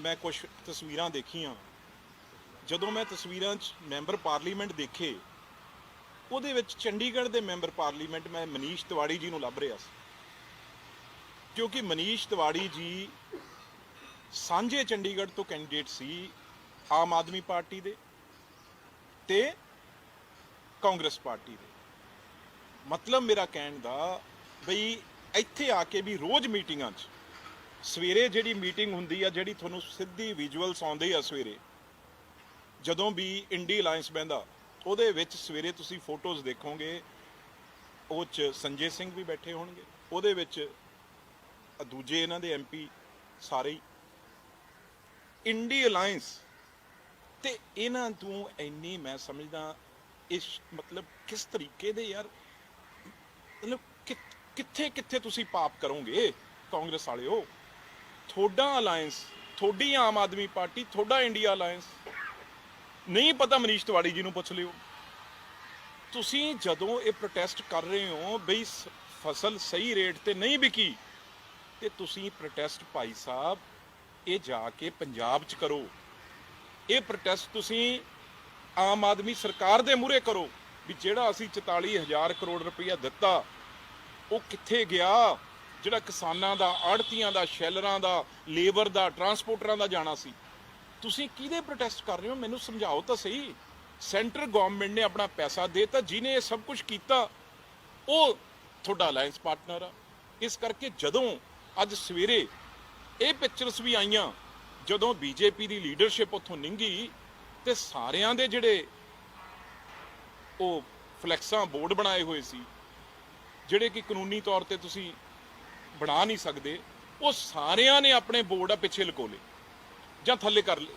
ਮੈਂ ਕੁਝ ਤਸਵੀਰਾਂ ਦੇਖੀਆਂ। ਜਦੋਂ ਮੈਂ ਤਸਵੀਰਾਂ 'ਚ ਮੈਂਬਰ ਪਾਰਲੀਮੈਂਟ ਦੇਖੇ, ਉਹਦੇ ਵਿੱਚ ਚੰਡੀਗੜ੍ਹ ਦੇ ਮੈਂਬਰ ਪਾਰਲੀਮੈਂਟ ਮੈਂ ਮਨੀਸ਼ ਤਿਵਾੜੀ ਜੀ ਨੂੰ ਲੱਭ ਰਿਹਾ ਸੀ। ਕਿਉਂਕਿ ਮਨੀਸ਼ ਤਿਵਾੜੀ ਜੀ ਸਾਂਝੇ ਚੰਡੀਗੜ੍ਹ ਤੋਂ ਕੈਂਡੀਡੇਟ ਸੀ ਆਮ ਆਦਮੀ ਪਾਰਟੀ ਦੇ ਤੇ ਕਾਂਗਰਸ ਪਾਰਟੀ ਦੇ। ਮਤਲਬ ਮੇਰਾ ਕਹਿਣ ਦਾ ਬਈ ਇੱਥੇ ਆ ਕੇ ਵੀ ਰੋਜ਼ ਮੀਟਿੰਗਾਂ 'ਚ ਸਵੇਰੇ ਜਿਹੜੀ ਮੀਟਿੰਗ ਹੁੰਦੀ ਆ, ਜਿਹੜੀ ਤੁਹਾਨੂੰ ਸਿੱਧੀ ਵਿਜ਼ੂਅਲਸ ਆਉਂਦੇ ਆ ਸਵੇਰੇ, ਜਦੋਂ ਵੀ ਇੰਡੀ ਅਲਾਈਅੰਸ ਬਹਿੰਦਾ, ਉਹਦੇ ਵਿੱਚ ਸਵੇਰੇ ਤੁਸੀਂ ਫੋਟੋਜ਼ ਦੇਖੋਗੇ, ਉਹ 'ਚ ਸੰਜੇ ਸਿੰਘ ਵੀ ਬੈਠੇ ਹੋਣਗੇ, ਉਹਦੇ ਵਿੱਚ ਦੂਜੇ ਇਹਨਾਂ ਦੇ ਐਮਪੀ ਸਾਰੇ ਇੰਡੀ ਅਲਾਈਅੰਸ ਤੇ ਇਹਨਾਂ ਤੋਂ ਇੰਨੀ ਮੈਂ ਸਮਝਦਾ, ਇਸ ਮਤਲਬ ਕਿਸ ਤਰੀਕੇ ਦੇ ਯਾਰ, ਮਤਲਬ ਕਿ- ਕਿੱਥੇ ਕਿੱਥੇ ਤੁਸੀਂ ਪਾਪ ਕਰੋਗੇ ਕਾਂਗਰਸ ਵਾਲਿਓ? ਤੁਹਾਡਾ ਅਲਾਈਅੰਸ ਤੁਹਾਡੀ ਆਮ ਆਦਮੀ ਪਾਰਟੀ, ਤੁਹਾਡਾ ਇੰਡੀਆ ਅਲਾਈਅੰਸ ਨਹੀਂ ਪਤਾ ਮਨੀਸ਼ ਤਿਵਾੜੀ ਜੀ ਨੂੰ ਪੁੱਛ ਲਿਓ। ਤੁਸੀਂ ਜਦੋਂ ਇਹ ਪ੍ਰੋਟੈਸਟ ਕਰ ਰਹੇ ਹੋ, ਬਈ ਸ- ਫਸਲ ਸਹੀ ਰੇਟ ਤੇ ਨਹੀਂ ਵਿਕੀ, ਤੇ ਤੁਸੀਂ ਪ੍ਰੋਟੈਸਟ ਭਾਈ ਸਾਹਿਬ, ਇਹ ਜਾ ਕੇ ਪੰਜਾਬ 'ਚ ਕਰੋ। ਇਹ ਪ੍ਰੋਟੈਸਟ ਤੁਸੀਂ ਆਮ ਆਦਮੀ ਸਰਕਾਰ ਦੇ ਮੂਹਰੇ ਕਰੋ, ਵੀ ਜਿਹੜਾ ਅਸੀਂ 44000 ਕਰੋੜ ਰੁਪਈਆ ਦਿੱਤਾ, ਉਹ ਕਿੱਥੇ ਗਿਆ? ਜਿਹੜਾ ਕਿਸਾਨਾਂ ਦਾ, ਆੜਤੀਆਂ ਦਾ, ਸ਼ੈਲਰਾਂ ਦਾ, ਲੇਬਰ ਦਾ, ਟਰਾਂਸਪੋਰਟਰਾਂ ਦਾ ਜਾਣਾ ਸੀ। ਤੁਸੀਂ ਕਿਹਦੇ ਪ੍ਰੋਟੈਸਟ ਕਰ ਰਹੇ ਹੋ? ਮੈਨੂੰ ਸਮਝਾਓ ਤਾਂ ਸਹੀ। ਸੈਂਟਰ ਗਵਰਨਮੈਂਟ ਨੇ ਆਪਣਾ ਪੈਸਾ ਦੇਤਾ, ਜਿਹਨੇ ਇਹ ਸਭ ਕੁਝ ਕੀਤਾ, ਉਹ ਤੁਹਾਡਾ ਅਲਾਈਅੰਸ ਪਾਰਟਨਰ ਆ। ਇਸ ਕਰਕੇ ਜਦੋਂ ਅੱਜ ਸਵੇਰੇ ਇਹ ਪਿਕਚਰਸ ਵੀ ਆਈਆਂ, ਜਦੋਂ ਬੀਜੇਪੀ ਦੀ ਲੀਡਰਸ਼ਿਪ ਉੱਥੋਂ ਨਿੰਗੀ ਤੇ ਸਾਰਿਆਂ ਦੇ ਜਿਹੜੇ ਉਹ ਫਲੈਕਸਾਂ ਬੋਰਡ ਬਣਾਏ ਹੋਏ ਸੀ, ਜਿਹੜੇ ਕਿ ਕਾਨੂੰਨੀ ਤੌਰ ਤੇ ਤੁਸੀਂ ਬਣਾ ਨਹੀਂ ਸਕਦੇ, ਉਹ ਸਾਰਿਆਂ ਨੇ ਆਪਣੇ ਬੋਰਡ ਆ ਪਿੱਛੇ ਲਕੋ ਲਏ ਜਾਂ ਥੱਲੇ ਕਰ ਲਏ।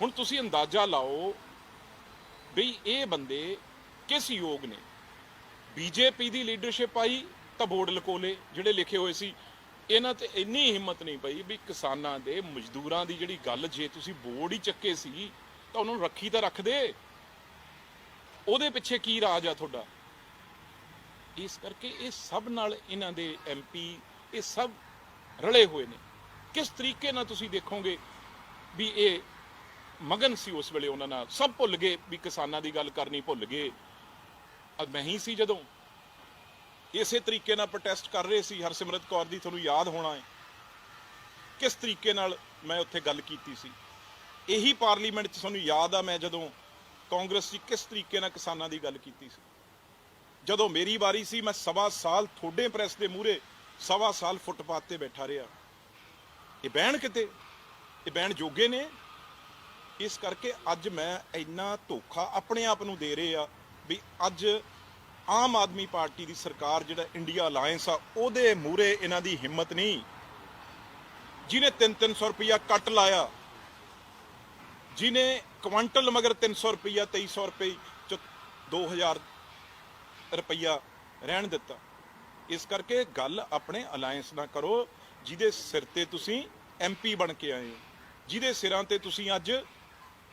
ਹੁਣ ਤੁਸੀਂ ਅੰਦਾਜ਼ਾ ਲਾਓ ਵੀ ਇਹ ਬੰਦੇ ਕਿਸ ਯੋਗ ਨੇ? ਬੀਜੇਪੀ ਦੀ ਲੀਡਰਸ਼ਿਪ ਆਈ ਤਾਂ ਬੋਰਡ ਲਕੋਲੇ, ਜਿਹੜੇ ਲਿਖੇ ਹੋਏ ਸੀ। ਇਹਨਾਂ ਤੇ ਇੰਨੀ ਹਿੰਮਤ ਨਹੀਂ ਪਈ ਵੀ ਕਿਸਾਨਾਂ ਦੇ, ਮਜ਼ਦੂਰਾਂ ਦੀ ਜਿਹੜੀ ਗੱਲ, ਜੇ ਤੁਸੀਂ ਬੋਰਡ ਹੀ ਚੱਕੇ ਸੀ ਤਾਂ ਉਹਨਾਂ ਨੂੰ ਰੱਖੀ ਤਾਂ ਰੱਖ ਦੇ। ਉਹਦੇ ਪਿੱਛੇ ਕੀ ਰਾਜ ਆ ਤੁਹਾਡਾ? ਇਸ ਕਰਕੇ ਇਹ ਸਭ ਨਾਲ ਇਹਨਾਂ ਦੇ ਐਮਪੀ ਇਹ ਸਭ ਰਲੇ ਹੋਏ ਨੇ। ਕਿਸ ਤਰੀਕੇ ਨਾਲ ਤੁਸੀਂ ਦੇਖੋਗੇ ਵੀ ਇਹ ਮਗਨ ਸੀ ਉਸ ਵੇਲੇ ਉਹਨਾਂ ਨਾਲ? ਸਭ ਭੁੱਲ ਗਏ ਵੀ ਕਿਸਾਨਾਂ ਦੀ ਗੱਲ ਕਰਨੀ ਭੁੱਲ ਗਏ। ਮੈਂ ਹੀ ਸੀ ਜਦੋਂ। ਇਸੇ ਤਰੀਕੇ ਨਾਲ ਪ੍ਰੋਟੈਸਟ ਕਰ ਰਹੇ ਸੀ। ਹਰਸਿਮਰਤ ਕੌਰ ਦੀ ਤੁਹਾਨੂੰ ਯਾਦ ਹੋਣਾ ਹੈ। ਕਿਸ ਤਰੀਕੇ ਨਾਲ ਮੈਂ ਉੱਥੇ ਗੱਲ ਕੀਤੀ ਸੀ? ਇਹੀ ਪਾਰਲੀਮੈਂਟ 'ਚ ਤੁਹਾਨੂੰ ਯਾਦ ਆ ਮੈਂ ਜਦੋਂ ਕਾਂਗਰਸ 'ਚ ਕਿਸ ਤਰੀਕੇ ਨਾਲ ਕਿਸਾਨਾਂ ਦੀ ਗੱਲ ਕੀਤੀ ਸੀ? ਜਦੋਂ ਮੇਰੀ ਵਾਰੀ ਸੀ, ਮੈਂ ਸਵਾ ਸਾਲ ਥੋੜੇ ਪ੍ਰੈਸ ਦੇ ਮੂਹਰੇ ਸਵਾ ਸਾਲ ਫੁੱਟਪਾਥ ਤੇ ਬੈਠਾ ਰਿਹਾ। ਇਹ ਬਹਿਣ ਕਿਤੇ? ਇਹ ਬਹਿਣ ਜੋਗੇ ਨੇ? ਇਸ ਕਰਕੇ ਅੱਜ ਮੈਂ ਇੰਨਾ ਧੋਖਾ ਆਪਣੇ ਆਪ ਨੂੰ ਦੇ ਰਹੇ ਆ ਵੀ ਅੱਜ ਆਮ ਆਦਮੀ ਪਾਰਟੀ ਦੀ ਸਰਕਾਰ ਜਿਹੜਾ ਇੰਡੀਆ ਅਲਾਈਅੰਸ ਆ, ਉਹਦੇ ਮੂਹਰੇ ਇਹਨਾਂ ਦੀ ਹਿੰਮਤ ਨਹੀਂ। ਜਿਹਨੇ 3-300 ਰੁਪਇਆ ਕੱਟ ਲਾਇਆ, ਜਿਹਨੇ ਕੁਇੰਟਲ ਮਗਰ 300 ਰੁਪਇਆ 2300 ਰੁਪਏ ਚ 2000 ਰੁਪਈਆ ਰਹਿਣ ਦਿੱਤਾ। ਇਸ ਕਰਕੇ ਗੱਲ ਆਪਣੇ ਅਲਾਈਅੰਸ ਨਾਲ ਕਰੋ, ਜਿਹਦੇ ਸਿਰ ਤੇ ਤੁਸੀਂ ਐਮਪੀ ਬਣ ਕੇ ਆਏ ਹੋ। ਜਿਹਦੇ ਸਿਰਾਂ ਤੇ ਤੁਸੀਂ ਅੱਜ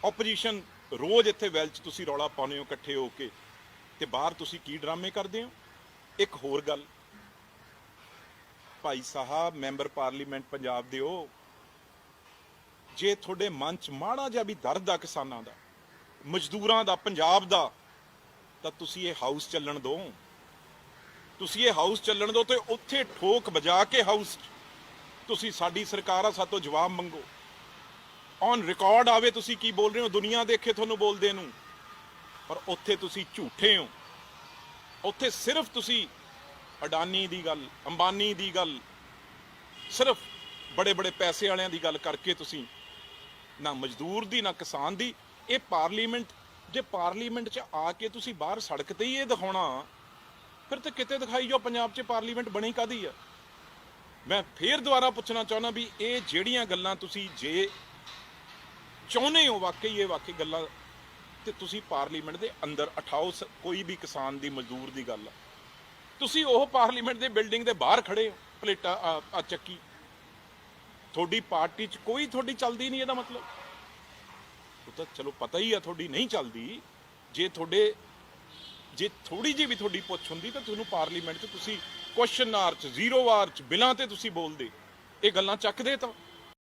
ਆਪੋਜੀਸ਼ਨ ਰੋਜ਼ ਇੱਥੇ ਵੈਲ ਚ ਤੁਸੀਂ ਰੌਲਾ ਪਾਉਂਦੇ ਹੋ ਇਕੱਠੇ ਹੋ ਕੇ। ਤੇ ਬਾਹਰ ਤੁਸੀਂ ਕੀ ਡਰਾਮੇ ਕਰਦੇ ਹੋ? ਇੱਕ ਹੋਰ ਗੱਲ। ਭਾਈ ਸਾਹਿਬ, ਮੈਂਬਰ ਪਾਰਲੀਮੈਂਟ ਪੰਜਾਬ ਦੇ ਹੋ ਜੇ ਤੁਹਾਡੇ ਮਨ ਚ ਮਾੜਾ ਜਿਹਾ ਵੀ ਦਰਦ ਆ ਕਿਸਾਨਾਂ ਦਾ, ਮਜ਼ਦੂਰਾਂ ਦਾ, ਪੰਜਾਬ ਦਾ ਤਾਂ ਤੁਸੀਂ ਇਹ ਹਾਊਸ ਚੱਲਣ ਦਿਓ ਤੁਸੀਂ ਇਹ ਹਾਊਸ ਚੱਲਣ ਦਿਓ ਤੇ ਉੱਥੇ ਠੋਕ ਵਜਾ ਕੇ ਹਾਊਸ ਤੁਸੀਂ ਸਾਡੀ ਸਰਕਾਰ ਆ, ਸਾਤੋਂ ਜਵਾਬ ਮੰਗੋ। ਔਨ ਰਿਕਾਰਡ ਆਵੇ ਤੁਸੀਂ ਕੀ ਬੋਲ ਰਹੇ ਹੋ, ਦੁਨੀਆ ਦੇਖੇ ਤੁਹਾਨੂੰ ਬੋਲਦੇ ਨੂੰ। ਪਰ ਉੱਥੇ ਤੁਸੀਂ ਝੂਠੇ ਹੋ। ਉੱਥੇ ਸਿਰਫ ਤੁਸੀਂ ਅਡਾਨੀ ਦੀ ਗੱਲ, ਅੰਬਾਨੀ ਦੀ ਗੱਲ, ਸਿਰਫ ਬੜੇ ਬੜੇ ਪੈਸੇ ਵਾਲਿਆਂ ਦੀ ਗੱਲ ਕਰਕੇ ਤੁਸੀਂ ਨਾ ਮਜ਼ਦੂਰ ਦੀ, ਨਾ ਕਿਸਾਨ ਦੀ। ਇਹ ਪਾਰਲੀਮੈਂਟ ਜੇ ਪਾਰਲੀਮੈਂਟ 'ਚ ਆ ਕੇ ਤੁਸੀਂ ਬਾਹਰ ਸੜਕ ਤੇ ਹੀ ਇਹ ਦਿਖਾਉਣਾ, ਫਿਰ ਤੇ ਕਿਤੇ ਦਿਖਾਈ ਜੋ ਪੰਜਾਬ 'ਚ ਪਾਰਲੀਮੈਂਟ ਬਣੀ ਕਾਦੀ ਆ? ਮੈਂ ਫੇਰ ਦੁਬਾਰਾ ਪੁੱਛਣਾ ਚਾਹੁੰਦਾ ਵੀ ਇਹ ਜਿਹੜੀਆਂ ਗੱਲਾਂ ਤੁਸੀਂ ਜੇ ਚਾਹੁੰਦੇ ਹੋ, ਵਾਕਈ ਇਹ ਵਾਕਈ ਗੱਲਾਂ ਤੇ ਤੁਸੀਂ ਪਾਰਲੀਮੈਂਟ ਦੇ ਅੰਦਰ ਉਠਾਓ, ਸ- ਕੋਈ ਵੀ ਕਿਸਾਨ ਦੀ, ਮਜ਼ਦੂਰ ਦੀ ਗੱਲ ਤੁਸੀਂ ਉਹ ਪਾਰਲੀਮੈਂਟ ਦੇ ਬਿਲਡਿੰਗ ਦੇ ਬਾਹਰ ਖੜੇ ਹੋ, ਪਲੇਟਾ ਚੱਕੀ। ਤੁਹਾਡੀ ਪਾਰਟੀ 'ਚ ਕੋਈ ਤੁਹਾਡੀ ਚੱਲਦੀ ਨਹੀਂ ਇਹਦਾ ਮਤਲਬ। ਤਾਂ ਚਲੋ ਪਤਾ ਹੀ ਆ ਤੁਹਾਡੀ ਨਹੀਂ ਚੱਲਦੀ। ਜੇ ਤੁਹਾਡੇ, ਜੇ ਥੋੜੀ ਜਿਹੀ ਵੀ ਤੁਹਾਡੀ ਪੁੱਛ ਹੁੰਦੀ ਤਾਂ ਤੁਹਾਨੂੰ ਪਾਰਲੀਮੈਂਟ 'ਚ ਤੁਸੀਂ ਕੁਐਸਚਨ ਆਰ 'ਚ ਜ਼ੀਰੋ ਆਰ 'ਚ ਬਿਨਾਂ ਤੇ ਤੁਸੀਂ ਬੋਲਦੇ। ਇਹ ਗੱਲਾਂ ਚੱਕਦੇ ਤਾਂ।